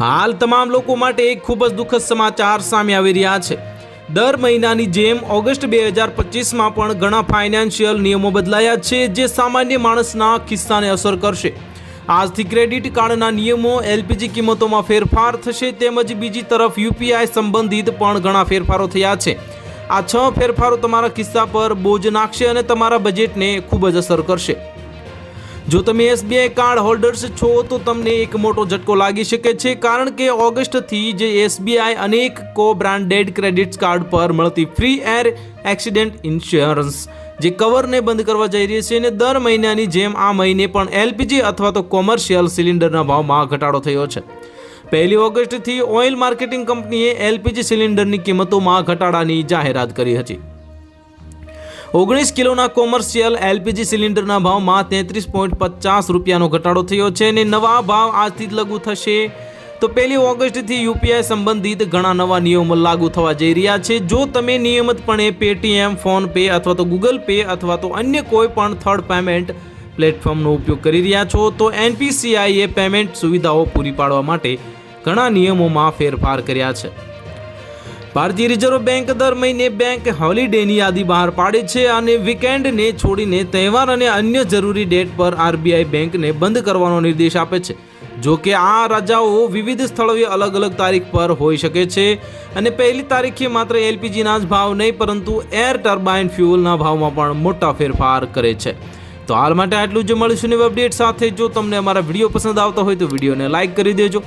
હાલ તમામ લોકો માટે એક ખૂબ જ દુઃખદ સમાચાર સામે આવી રહ્યા છે. દર મહિનાની જેમ ઓગસ્ટ બે હજાર પચીસમાં પણ ઘણા ફાઇનાન્શિયલ નિયમો બદલાયા છે જે સામાન્ય માણસના ખિસ્સાને અસર કરશે. આજથી ક્રેડિટ કાર્ડના નિયમો એલપીજી કિંમતોમાં ફેરફાર થશે તેમજ બીજી તરફ યુપીઆઈ સંબંધિત પણ ઘણા ફેરફારો થયા છે. આ છ ફેરફારો તમારા ખિસ્સા પર બોજ નાખશે અને તમારા બજેટને ખૂબ જ અસર કરશે. જો તમે એસબીઆઈ કાર્ડ હોલ્ડર્સ છો, તો તમને એક મોટો ઝટકો લાગી શકે છે, કારણ કે ઓગસ્ટથી જે એસબીઆઈ અનેક કો બ્રાન્ડેડ ક્રેડિટ કાર્ડ પર મળતી ફ્રી એર એક્સિડન્ટ ઇન્સ્યોરન્સ જે કવરને બંધ કરવા જઈ રહી છે અને દર મહિનાની જેમ આ મહિને પણ એલપીજી અથવા તો કોમર્શિયલ સિલિન્ડરના ભાવમાં ઘટાડો થયો છે. પહેલી ઓગસ્ટથી ઓઇલ માર્કેટિંગ કંપનીએ એલપીજી સિલિન્ડરની કિંમતોમાં ઘટાડાની જાહેરાત કરી હતી. ઓગણીસ કિલોના કોમર્શિયલ એલપીજી સિલિન્ડરના ભાવમાં તેત્રીસ પોઈન્ટ પચાસ રૂપિયાનો ઘટાડો થયો છે અને નવા ભાવ આજથી જ લાગુ થશે. તો પહેલી ઓગસ્ટથી યુપીઆઈ સંબંધિત ઘણા નવા નિયમો લાગુ થવા જઈ રહ્યા છે. જો તમે નિયમિતપણે પેટીએમ ફોનપે અથવા તો ગૂગલ પે અથવા તો અન્ય કોઈ પણ થર્ડ પેમેન્ટ પ્લેટફોર્મનો ઉપયોગ કરી રહ્યા છો, તો એનપીસીઆઈએ પેમેન્ટ સુવિધાઓ પૂરી પાડવા માટે ઘણા નિયમોમાં ફેરફાર કર્યા છે. ભારતીય રિઝર્વ બેંક દર મહિને બેંક હોલિડેની યાદી બહાર પાડે છે અને વીકેન્ડને છોડીને તહેવાર અને અન્ય જરૂરી ડેટ પર આરબીઆઈ બેંકને બંધ કરવાનો નિર્દેશ આપે છે. જો કે આ રજાઓ વિવિધ સ્થળોએ અલગ અલગ તારીખ પર હોઈ શકે છે અને પહેલી તારીખે માત્ર એલપીજીના જ ભાવ નહીં, પરંતુ એર ટર્બાઇન ફ્યુઅલના ભાવમાં પણ મોટા ફેરફાર કરે છે. તો હાલ માટે આટલું જ મળીશું નવી અપડેટ સાથે. જો તમને અમારા વીડિયો પસંદ આવતા હોય તો વિડીયોને લાઇક કરી દેજો.